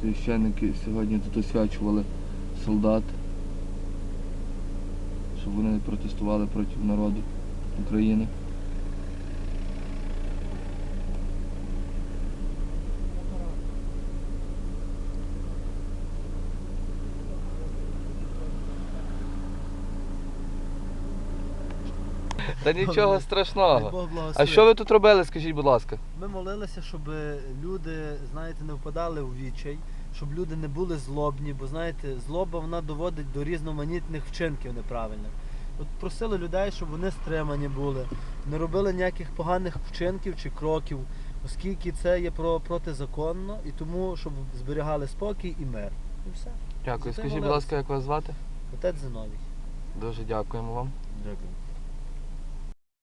священники сьогодні тут освячували солдат, щоб вони не протестували проти народу України. Та нічого страшного. Бог А що ви тут робили, скажіть, будь ласка? Ми молилися, щоб люди, знаєте, не впадали у відчай, щоб люди не були злобні, бо знаєте, злоба вона доводить до різноманітних вчинків неправильних. От просили людей, щоб вони стримані були, не робили ніяких поганих вчинків чи кроків, оскільки це є про протизаконно, і тому, щоб зберігали спокій і мир. І все. Дякую. Скажіть, будь ласка, як вас звати? Отець Зиновій. Дуже дякуємо вам. Дякую.